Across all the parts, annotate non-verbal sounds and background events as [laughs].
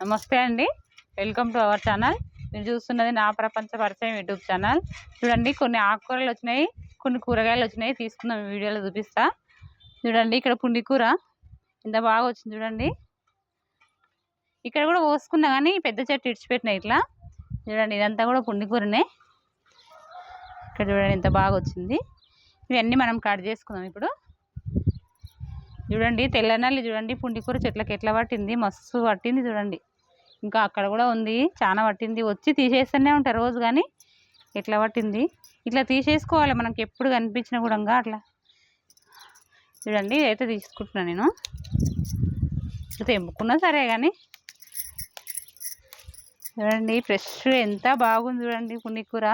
నమస్తే అండి. Welcome to our channel. మీరు చూస్తున్నది నా ప్రపంచ పరిచయం యూట్యూబ్ ఛానల్. చూడండి కొన్ని ఆకుకూరలు వచ్చినాయి కొన్ని కూరగాయలు వచ్చినాయి. తీసుకుందాం వీడియోలో చూపిస్తా. చూడండి ఇక్కడ పుండి కూర. ఇంత బాగా వచ్చింది చూడండి. ఇక్కడ కూడా పోసుకున్నా కానీ పెద్ద చెట్టు ఇడిచిపెట్టినాయి ఇట్లా. చూడండి ఇదంతా కూడా పుండి కూరనే. ఇక్కడ చూడండి ఇంత బాగా వచ్చింది. ఇవన్నీ మనం కట్ చేసుకుందాం ఇప్పుడు. చూడండి తెల్లనల్లి చూడండి పుండికూర చెట్లకి ఎట్లా పట్టింది? మస్తు పట్టింది చూడండి. ఇంకా అక్కడ కూడా ఉంది. చాలా పట్టింది. వచ్చి తీసేస్తూనే ఉంటారు రోజు కానీ ఎట్లా పట్టింది? ఇట్లా తీసేసుకోవాలి. మనకి ఎప్పుడు కనిపించినా కూడా అట్లా. చూడండి అయితే తీసుకుంటున్నా నేను. ఇట్లా తెంపుకున్నా సరే కానీ చూడండి ఫ్రెష్ ఎంత బాగుంది చూడండి పుండికూర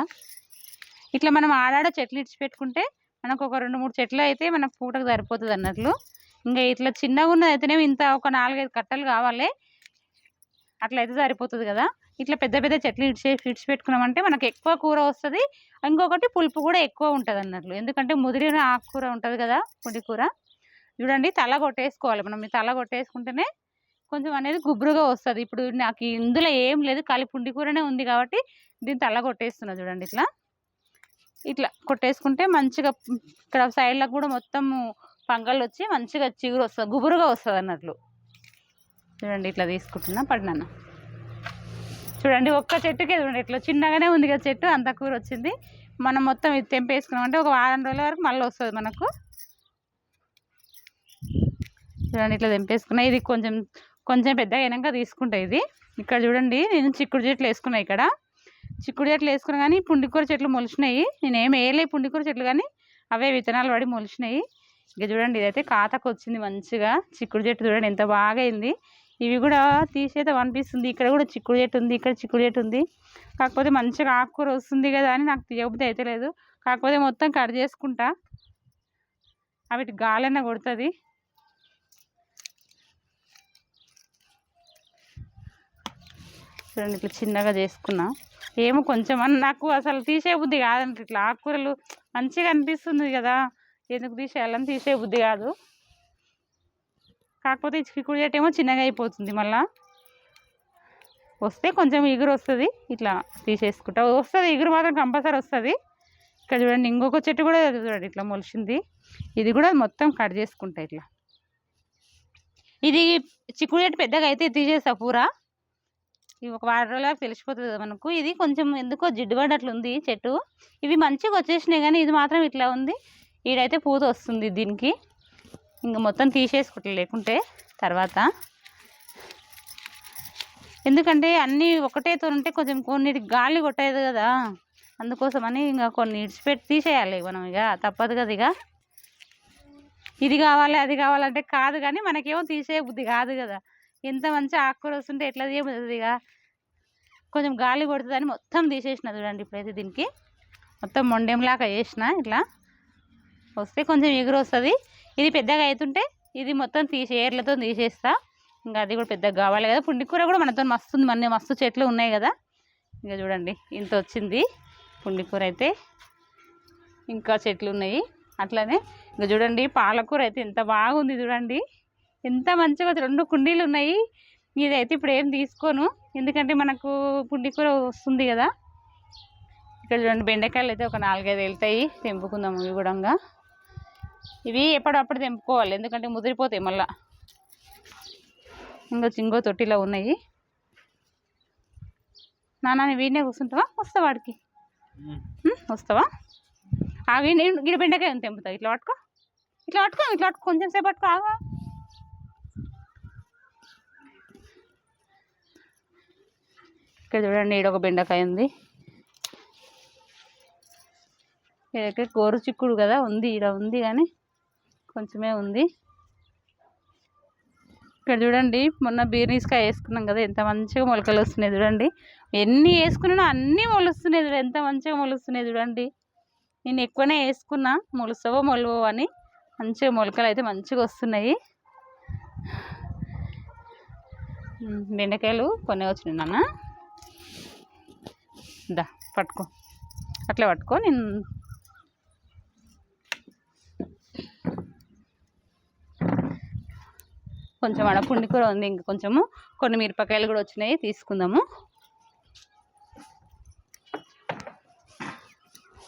ఇట్లా మనం ఆడాడ చెట్లు ఇడిచి పెట్టుకుంటే మనకు ఒక రెండు మూడు చెట్లు అయితే మనకు పూటకు సరిపోతుంది అన్నట్లు. ఇంకా ఇట్లా చిన్నగా ఉన్నది అయితేనే ఇంత ఒక నాలుగైదు కట్టలు కావాలి. అట్లా అయితే సరిపోతుంది కదా. ఇట్లా పెద్ద పెద్ద చెట్లు ఇడిచి ఇడిచి పెట్టుకున్నామంటే మనకు ఎక్కువ కూర వస్తుంది. ఇంకొకటి పులుపు కూడా ఎక్కువ ఉంటుంది అన్నట్లు. ఎందుకంటే ముదిరిన ఆకుకూర ఉంటుంది కదా పొడి కూర చూడండి తల కొట్టేసుకోవాలి మనం. తల కొట్టేసుకుంటేనే కొంచెం అనేది గుబురుగా వస్తుంది. ఇప్పుడు నాకు ఇందులో ఏం లేదు. కలిపి పుండి కూరనే ఉంది కాబట్టి దీన్ని తల కొట్టేస్తున్నా చూడండి ఇట్లా. ఇట్లా కొట్టేసుకుంటే మంచిగా ఇక్కడ సైడ్లకు కూడా మొత్తము పంగళ్ళు వచ్చి మంచిగా చిగురు వస్తుంది. గుబురుగా వస్తుంది అన్నట్లు. చూడండి ఇట్లా తీసుకుంటున్నా పడినాను. చూడండి ఒక్క చెట్టుకే చూడండి ఇట్లా చిన్నగానే ఉంది కదా చెట్టు అంత కూర వచ్చింది. మనం మొత్తం ఇది తెంపేసుకున్నామంటే ఒక వారం రోజుల వరకు మళ్ళీ వస్తుంది మనకు. చూడండి ఇట్లా తెంపేసుకున్నా. ఇది కొంచెం కొంచెం పెద్దగా అయినాక తీసుకుంటా ఇది. ఇక్కడ చూడండి నేను చిక్కుడు చెట్లు వేసుకున్నా ఇక్కడ. చిక్కుడు చెట్లు వేసుకున్నా కానీ పుండికూర చెట్లు మొలిచినాయి. నేను ఏమి వేయలే పుండికూర చెట్లు కానీ అవే విత్తనాలు పడి మొలిచినాయి. ఇక చూడండి ఇదైతే కాతకు వచ్చింది మంచిగా. చిక్కుడు చెట్టు చూడండి ఎంత బాగా అయింది. ఇవి కూడా తీసేత అనిపిస్తుంది. ఇక్కడ కూడా చిక్కుడు చెట్టు ఉంది ఇక్కడ చిక్కుడు చెట్టు ఉంది. కాకపోతే మంచిగా ఆకుకూర వస్తుంది కదా అని నాకు తీయబుద్ధి అయితే లేదు. కాకపోతే మొత్తం కట్ చేసుకుంటా. అవిటి గాలన్న కొడుతుంది. చూడండి ఇట్లా చిన్నగా చేసుకున్నా. ఏమో కొంచెం అని నాకు అసలు తీసే బుద్ధి కాదంట. ఇట్లా ఆకుకూరలు మంచిగా అనిపిస్తుంది కదా. ఎందుకు తీసేయాలని తీసే బుద్ధి కాదు. కాకపోతే చిక్కుడు చెట్టు ఏమో చిన్నగా అయిపోతుంది మళ్ళా. వస్తే కొంచెం ఎగురు వస్తుంది. ఇట్లా తీసేసుకుంటా. వస్తుంది ఎగురు మాత్రం కంపల్సరీ వస్తుంది. ఇక్కడ చూడండి ఇంకొక చెట్టు కూడా చూడండి ఇట్లా మొలిచింది ఇది కూడా మొత్తం కట్ చేసుకుంటా ఇట్లా. ఇది చిక్కుడు చెట్టు పెద్దగా అయితే తీసేస్తా పూర. ఇవి ఒక వారం రోజులకు తెలిసిపోతుంది కదా మనకు. ఇది కొంచెం ఎందుకో జిడ్డు ఉంది చెట్టు. ఇవి మంచిగా వచ్చేసినాయి కానీ ఇది మాత్రం ఇట్లా ఉంది. ఈడైతే పూత వస్తుంది దీనికి. ఇంకా మొత్తం తీసేసుకోవట్లేదు లేకుంటే తర్వాత. ఎందుకంటే అన్నీ ఒకటేతో ఉంటే కొంచెం కొన్నిటి గాలి కొట్టేది కదా. అందుకోసమని ఇంకా కొన్ని ఇడిచిపెట్టి తీసేయాలి మనం ఇక తప్పదు కదా ఇక. ఇది కావాలి అది కావాలంటే కాదు కానీ మనకేమో తీసే బుద్ధి కాదు కదా. ఎంత మంచి ఆకుకూర వస్తుంటే ఎట్లా తీయబుద్ది ఇక. కొంచెం గాలి కొడుతుందని మొత్తం తీసేసిన చూడండి ఇప్పుడైతే దీనికి. మొత్తం మొండెంలాగా చేసిన ఇట్లా. వస్తే కొంచెం ఎగురు వస్తుంది ఇది పెద్దగా అవుతుంటే ఇది మొత్తం తీసి ఏర్లతో తీసేస్తా. ఇంకా అది కూడా పెద్దగా కావాలి కదా. పుండికూర కూడా మనతో మస్తు ఉంది మన మస్తు చెట్లు ఉన్నాయి కదా. ఇంకా చూడండి ఇంత వచ్చింది పుండికూర అయితే. ఇంకా చెట్లు ఉన్నాయి. అట్లనే ఇంకా చూడండి పాలకూర అయితే ఎంత బాగుంది చూడండి. ఎంత మంచిగా రెండు కుండీలు ఉన్నాయి. ఇదైతే ఇప్పుడు ఏం తీసుకోను. ఎందుకంటే మనకు పుండికూర వస్తుంది కదా. ఇక్కడ చూడండి బెండకాయలు అయితే ఒక నాలుగైదు వెళ్తాయి. తెంపుకుందాం ఇవి కూడా ఇవి ఎప్పుడప్పుడు తెంపుకోవాలి. ఎందుకంటే ముదిరిపోతాయి మళ్ళా. ఇంకో ఇంకో తొట్టిలో ఉన్నాయి. నాన్న వీడినే కూర్చుంటావా? వస్తావా వాడికి? వస్తావా? ఆ వీడి గిడ బెండకాయ ఉంది తెంపుతా? ఇట్లా పట్టుకో. ఇట్లా పట్టుకో ఇట్లా పట్టుకో. కొంచెం సేపు పట్టుకో ఆగా. ఇక్కడ చూడండి ఈడ ఒక బెండకాయ ఉంది. ఇదైతే గోరు చిక్కుడు కదా ఉంది ఈడ ఉంది కానీ కొంచెమే ఉంది. ఇక్కడ చూడండి మొన్న బీర్నీస్కాయ వేసుకున్నాం కదా ఎంత మంచిగా మొలకలు వస్తున్నాయి చూడండి. ఎన్ని వేసుకున్నానో అన్నీ మొలుస్తున్నాయి చూడండి ఎంత మంచిగా మొలుస్తున్నాయి చూడండి. నేను ఎక్కువనే వేసుకున్నా మొలుసవో మొలవో అని మంచిగా మొలకలు అయితే మంచిగా వస్తున్నాయి. బెండకాయలు కొన్ని వచ్చినాయి నాన్న దా పట్టుకో. అట్లా పట్టుకో నేను కొంచెం ఆడ పుండి కూర ఉంది ఇంకా కొంచెము కొన్ని మిరపకాయలు కూడా వచ్చినాయి తీసుకుందాము.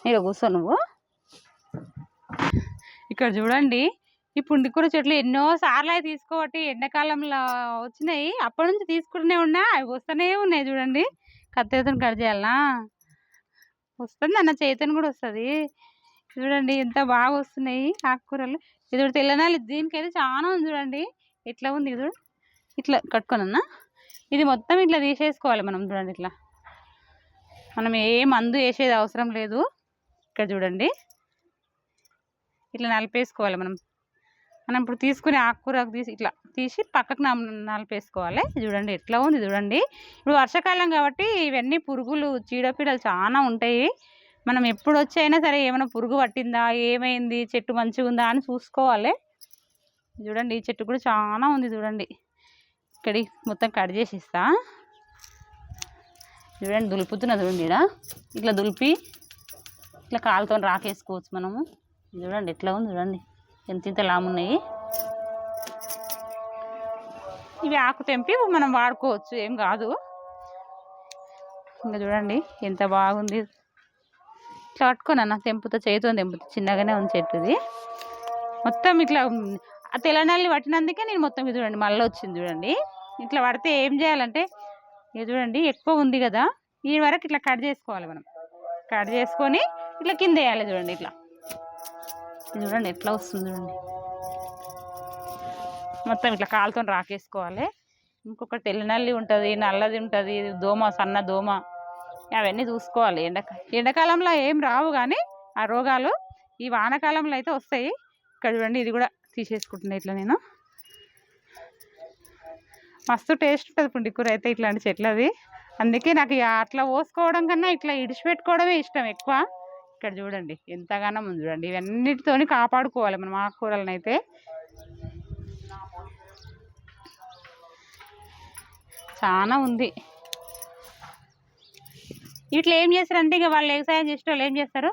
ఇక కూర్చో నువ్వు. ఇక్కడ చూడండి ఈ పుండికూర చెట్లు ఎన్నో సార్లు అవి తీసుకోబట్టి ఎండాకాలంలో వచ్చినాయి అప్పటి నుంచి తీసుకుంటూనే ఉన్నా అవి వస్తూనే ఉన్నాయి చూడండి. కత్తెతో కట్ చేయాలనా వస్తుంది అన్న చేతను కూడా వస్తుంది. చూడండి ఎంత బాగా వస్తున్నాయి ఆకుకూరలు. ఇది తెల్లనాలి దీనికైతే చాలా ఉంది చూడండి. ఇట్లా ఉంది చూడు. ఇట్లా కట్టుకోనన్నా. ఇది మొత్తం ఇట్లా తీసేసుకోవాలి మనం చూడండి ఇట్లా. మనం ఏ మందు వేసేది అవసరం లేదు. ఇక్కడ చూడండి. ఇట్లా నలిపేసుకోవాలి మనం. మనం ఇప్పుడు తీసుకునే ఆకుకూరకు తీసి ఇట్లా తీసి పక్కకు నమ్- నలిపేసుకోవాలి. చూడండి ఎట్లా ఉంది చూడండి. ఇప్పుడు వర్షాకాలం కాబట్టి ఇవన్నీ పురుగులు చీడపీడలు చాలా ఉంటాయి. మనం ఎప్పుడు వచ్చి అయినా సరే ఏమైనా పురుగు పట్టిందా ఏమైంది చెట్టు మంచిగా ఉందా అని చూసుకోవాలి. చూడండి ఈ చెట్టు కూడా చాలా ఉంది చూడండి. ఇక్కడి మొత్తం కట్ చేసిస్తా. చూడండి దులుపుతున్నా చూడండి ఈడ. ఇట్లా దులిపి ఇట్లా కాలుతో రాకేసుకోవచ్చు మనము. చూడండి ఎట్లా ఉంది చూడండి. ఎంత ఇంత లామున్నాయి ఇవి ఆకు తెంపి మనం వాడుకోవచ్చు ఏం కాదు. ఇంకా చూడండి ఎంత బాగుంది. ఇట్లా పట్టుకొని అన్న తెంపుతా చేతితో తెంపుతా. చిన్నగానే ఉంది చెట్టు ఇది మొత్తం ఇట్లా ఆ తెల్లనల్లి పట్టినందుకే నేను మొత్తం ఇది చూడండి మళ్ళీ వచ్చింది చూడండి. ఇట్లా పడితే ఏం చేయాలంటే ఇది చూడండి ఎక్కువ ఉంది కదా ఈ వరకు ఇట్లా కట్ చేసుకోవాలి మనం. కట్ చేసుకొని ఇట్లా కింద వేయాలి చూడండి ఇట్లా. చూడండి ఎట్లా వస్తుంది చూడండి. మొత్తం ఇట్లా కాలుతో రాకేసుకోవాలి. ఇంకొక తెల్లనల్లి ఉంటుంది నల్లది ఉంటుంది దోమ సన్న దోమ అవన్నీ చూసుకోవాలి. ఎండక ఎండాకాలంలో ఏం రావు కానీ ఆ రోగాలు ఈ వానకాలంలో అయితే వస్తాయి. ఇక్కడ చూడండి ఇది కూడా తీసేసుకుంటున్నా ఇట్లా నేను. మస్తు టేస్ట్ ఉంటుంది పుండికూర అయితే ఇట్లాంటి చెట్లది. అందుకే నాకు ఇక అట్లా పోసుకోవడం కన్నా ఇట్లా ఇడిచిపెట్టుకోవడమే ఇష్టం ఎక్కువ. ఇక్కడ చూడండి ఎంతగానో ముందు చూడండి. ఇవన్నిటితో కాపాడుకోవాలి మనం ఆకుకూరలను అయితే చాలా ఉంది. ఇట్లా ఏం చేస్తారంటే ఇక వాళ్ళు వ్యవసాయం చేసే వాళ్ళు ఏం చేస్తారు?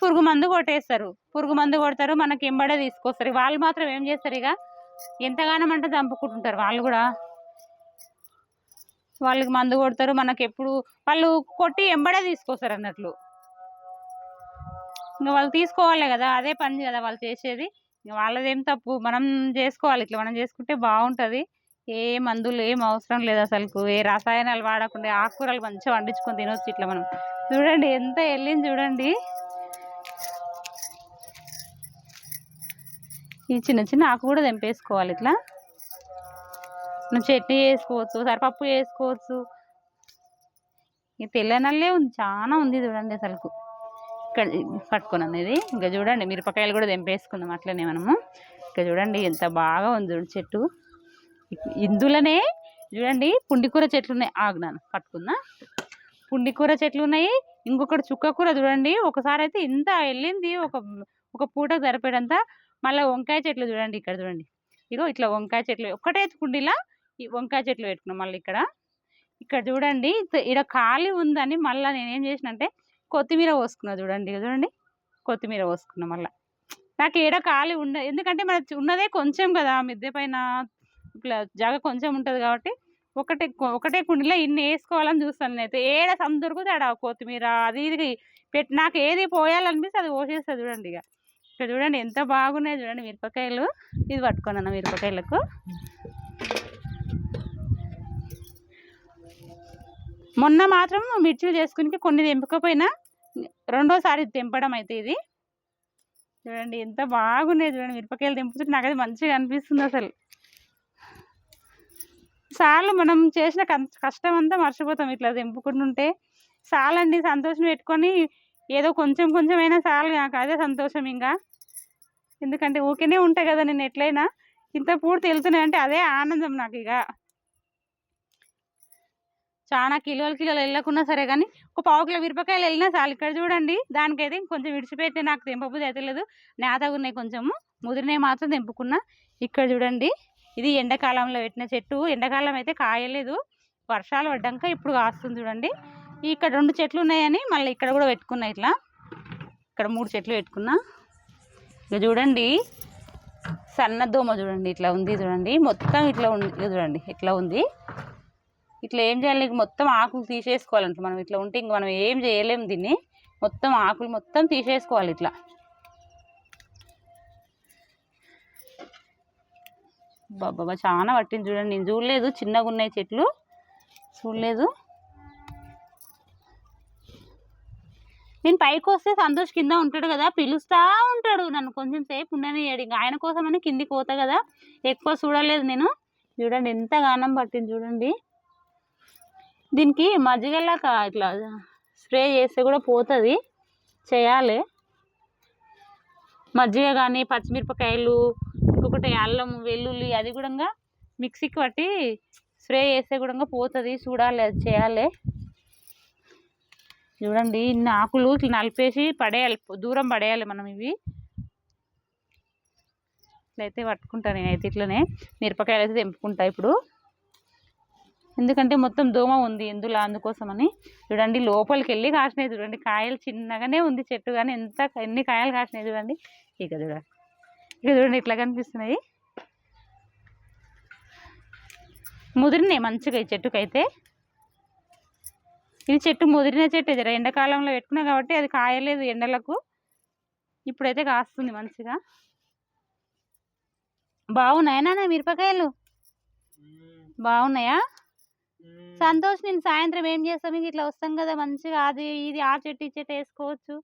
పురుగు మందు కొట్టేస్తారు. పురుగు మందు కొడతారు మనకి ఎంబడే తీసుకొస్తారు. వాళ్ళు మాత్రం ఏం చేస్తారు ఇక? ఎంతగానో అంటే చంపుకుంటుంటారు వాళ్ళు కూడా. వాళ్ళకి మందు కొడతారు మనకి ఎప్పుడు వాళ్ళు కొట్టి ఎంబడే తీసుకొస్తారు అన్నట్లు. ఇంకా వాళ్ళు తీసుకోవాలి కదా అదే పని కదా వాళ్ళు చేసేది. వాళ్ళదేం తప్పు మనం చేసుకోవాలి. ఇట్లా మనం చేసుకుంటే బాగుంటుంది. ఏ మందులు ఏం అవసరం లేదు అసలు ఏ రసాయనాలు వాడకుండా ఆకుకూరలు మంచిగా వండించుకొని తినొచ్చు ఇట్లా మనం. చూడండి ఎంత వెళ్ళింది చూడండి. ఈ చిన్న చిన్న ఆకు కూడా తెంపేసుకోవాలి ఇట్లా. మనం చట్నీ చేసుకోవచ్చు సరిపప్పు చేసుకోవచ్చు. ఈ తెల్లనల్లే ఉంది చాలా ఉంది చూడండి అసలుకు. ఇక్కడ పట్టుకొని అనేది. ఇంకా చూడండి మిరపకాయలు కూడా తెంపేసుకుందాం అట్లనే మనము. ఇక్కడ చూడండి ఎంత బాగా ఉంది చూడండి చెట్టు. ఇందులోనే చూడండి పుండికూర చెట్లు ఉన్నాయి. ఆగ్నాను పట్టుకుందా? పుండికూర చెట్లు ఉన్నాయి. ఇంకొకటి చుక్కకూర చూడండి. ఒకసారి అయితే ఇంత వెళ్ళింది ఒక ఒక పూట సరిపోయేంత మళ్ళీ వంకాయ చెట్లు చూడండి ఇక్కడ చూడండి. ఇగో ఇట్లా వంకాయ చెట్లు ఒకటే కుండీలా ఈ వంకాయ చెట్లు పెట్టుకున్నాం మళ్ళీ ఇక్కడ. ఇక్కడ చూడండి ఇక్కడ ఖాళీ ఉందని మళ్ళీ నేను ఏం చేసిన అంటే కొత్తిమీర పోసుకున్నా చూడండి ఇక చూడండి. కొత్తిమీర పోసుకున్నా మళ్ళీ. నాకు ఏడ ఖాళీ ఉండ ఎందుకంటే మన ఉన్నదే కొంచెం కదా మిద్దె పైన ఇట్లా జాగ కొంచెం ఉంటుంది కాబట్టి ఒకటే ఒకటే కుండీలో ఇన్ని వేసుకోవాలని చూస్తాను నేనైతే. ఏడ సమ్ దొరికితే ఆడ కొత్తిమీర అది ఇది పెట్టి నాకు ఏది పోయాలనిపిస్తే అది పోసేస్తా చూడండి ఇక ఇక్కడ చూడండి ఎంత బాగున్నాయి చూడండి మిరపకాయలు. ఇది పట్టుకున్నాను మిరపకాయలకు. మొన్న మాత్రం మిర్చిలు చేసుకుని కొన్ని తెంపకపోయినా రెండోసారి తెంపడం అయితే ఇది. చూడండి ఎంత బాగున్నాయి చూడండి మిరపకాయలు తెంపుతుంటే నాకు అది మంచిగా అనిపిస్తుంది అసలు. సార్లు మనం చేసిన కం- కష్టం అంతా మర్చిపోతాం ఇట్లా తెంపుకుంటుంటే. చాలండి సంతోషం పెట్టుకొని ఏదో కొంచెం కొంచెం అయినా చాలు నాకు అదే సంతోషం ఇంకా. ఎందుకంటే ఊకేనే ఉంటాయి కదా నేను ఎట్లయినా. ఇంత పూర్తి వెళ్తున్నాయి అంటే అదే ఆనందం నాకు ఇక. చాలా కిలోలు కిలోలు వెళ్ళకున్నా సరే కానీ ఒక పావు కిలో మిరపకాయలు వెళ్ళినా చాలు. ఇక్కడ చూడండి దానికైతే కొంచెం విడిచిపెడితే నాకు తెంపబుద్ధి అయితే లేదు. నేతగా ఉన్నాయి కొంచెము ముదిరినవి మాత్రం తెంపుకున్నా. ఇక్కడ చూడండి ఇది ఎండాకాలంలో పెట్టిన చెట్టు. ఎండాకాలం అయితే కాయలేదు. వర్షాలు పడ్డాక ఇప్పుడు కాస్తుంది చూడండి. ఇక్కడ రెండు చెట్లు ఉన్నాయని మళ్ళీ ఇక్కడ కూడా పెట్టుకున్నా ఇట్లా. ఇక్కడ మూడు చెట్లు పెట్టుకున్నా. ఇక చూడండి సన్న దోమ చూడండి ఇట్లా ఉంది చూడండి. మొత్తం ఇట్లా ఉంది చూడండి ఇట్లా ఉంది. ఇట్లా ఏం చేయాలి? మొత్తం ఆకులు తీసేసుకోవాలంట మనం. ఇట్లా ఉంటే ఇంక మనం ఏం చేయలేము దీన్ని. మొత్తం ఆకులు మొత్తం తీసేసుకోవాలి ఇట్లా. బాబా చాలా పట్టింది చూడండి. నేను చూడలేదు చిన్నగా ఉన్నాయి చెట్లు. చూడలేదు. నేను పైకి వస్తే సంతోష్ కింద ఉంటాడు కదా పిలుస్తా ఉంటాడు. నన్ను కొంచెం సేపు ఉండనియాడు ఇంకా ఆయన కోసమని కిందికి పోతా కదా. ఎక్కువ చూడలేదు నేను. చూడండి ఎంత గానం పట్టింది చూడండి. దీనికి మజ్జిగలా కా- ఇట్లా స్ప్రే చేస్తే కూడా పోతుంది. చేయాలి. మజ్జిగ కానీ పచ్చిమిరపకాయలు ఇంకొకటి అల్లం వెల్లుల్లి అది కూడా మిక్సీకి పట్టి స్ప్రే చేస్తే కూడా పోతుంది. చూడాలి అది చేయాలి. చూడండి ఇన్ని ఆకులు ఇట్లా నలిపేసి పడేయాలి దూరం పడేయాలి మనం ఇవి. ఇట్లయితే పట్టుకుంటాను నేనైతే ఇట్లనే మిరపకాయలు అయితే తెంపుకుంటా ఇప్పుడు. ఎందుకంటే మొత్తం దోమ ఉంది ఎందులో అందుకోసమని. చూడండి లోపలికి వెళ్ళి కాసినాయి చూడండి కాయలు చిన్నగానే ఉంది చెట్టు కానీ ఎంత ఎన్ని కాయలు కాసినాయి చూడండి. ఇక చూడండి ఇక చూడండి ఇట్లా కనిపిస్తున్నాయి. ముదిరినాయి మంచిగా ఈ చెట్టుకైతే. ఇది చెట్టు ముదిరిన చెట్టు ఇది ఎండాకాలంలో పెట్టుకున్నా కాబట్టి అది కాయలేదు ఎండలకు. ఇప్పుడైతే కాస్తుంది మంచిగా. బాగున్నాయా నాన్న మిరపకాయలు? బాగున్నాయా? సంతోష్ నేను సాయంత్రం ఏం చేస్తాం? ఇంక ఇట్లా వస్తాం కదా మంచిగా. అది ఇది ఆ చెట్టు ఈ చెట్టు వేసుకోవచ్చు.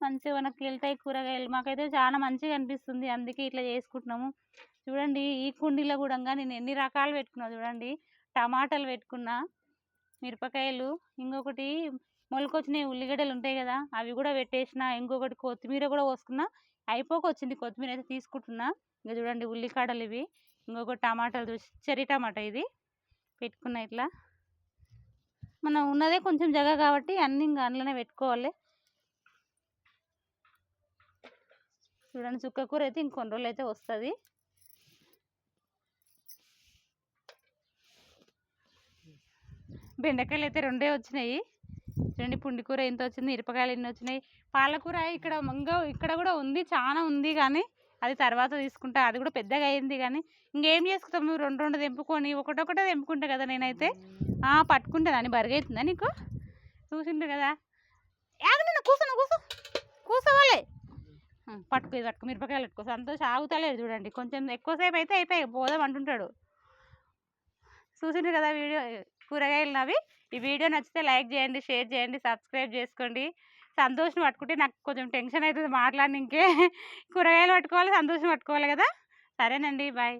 మంచిగా మనకి వెళ్తాయి కూరగాయలు. మాకైతే చాలా మంచిగా అనిపిస్తుంది. అందుకే ఇట్లా చేసుకుంటున్నాము. చూడండి ఈ కుండీలో కూడా నేను ఎన్ని రకాలు పెట్టుకున్నా చూడండి. టమాటాలు పెట్టుకున్నా. మిరపకాయలు ఇంకొకటి మొలకొచ్చినాయి ఉల్లిగడ్డలు ఉంటాయి కదా అవి కూడా పెట్టేసిన ఇంకొకటి కొత్తిమీర కూడా పోసుకున్నా అయిపోకొచ్చింది. కొత్తిమీర అయితే తీసుకుంటున్నా. ఇంకా చూడండి ఉల్లికాడలు ఇవి. ఇంకొకటి టమాటాలు చూసి చెర్రీ టమాటా ఇది. పెట్టుకున్నా ఇట్లా. మనం ఉన్నదే కొంచెం జగ కాబట్టి అన్ని ఇంకా అందులోనే పెట్టుకోవాలి. చూడండి చుక్క కూర అయితే ఇంకొన్ని రోజులు అయితే వస్తుంది. బెండకాయలు అయితే రెండే వచ్చినాయి. చూడండి పుండి కూర ఎంత వచ్చింది మిరపకాయలు ఎన్ని వచ్చినాయి పాలకూర ఇక్కడ మంగ ఇక్కడ కూడా ఉంది చాలా ఉంది కానీ అది తర్వాత తీసుకుంటా అది కూడా పెద్దగా అయింది కానీ ఇంకేం చేసుకుంటాం నువ్వు రెండు రెండు తెంపుకొని ఒకటొకటే తెంపుకుంటా కదా నేనైతే. ఆ, పట్టుకుంటా దాన్ని బరుగైతుందా నీకు? చూసిండు కదా? యాగనన్న కూర్చోను కూర్చో కూర్చోవాలి పట్టుకు పట్టుకో ఇది మిరపకాయలు పట్టుకో. సంతోష్ ఆగుతలేదు చూడండి. కొంచెం ఎక్కువసేపు అయితే అయిపోయి పోదాం అంటుంటాడు. చూసిండు కదా వీడియో? కూరగాయలు నవి. ఈ వీడియో నచ్చితే లైక్ చేయండి షేర్ చేయండి సబ్స్క్రైబ్ చేసుకోండి. సంతోషం పట్టుకుంటే నాకు కొంచెం టెన్షన్ అవుతుంది మాట్లాడి ఇంకే [laughs] కూరగాయలు పట్టుకోవాలి సంతోషం పట్టుకోవాలి కదా. సరేనండి బాయ్.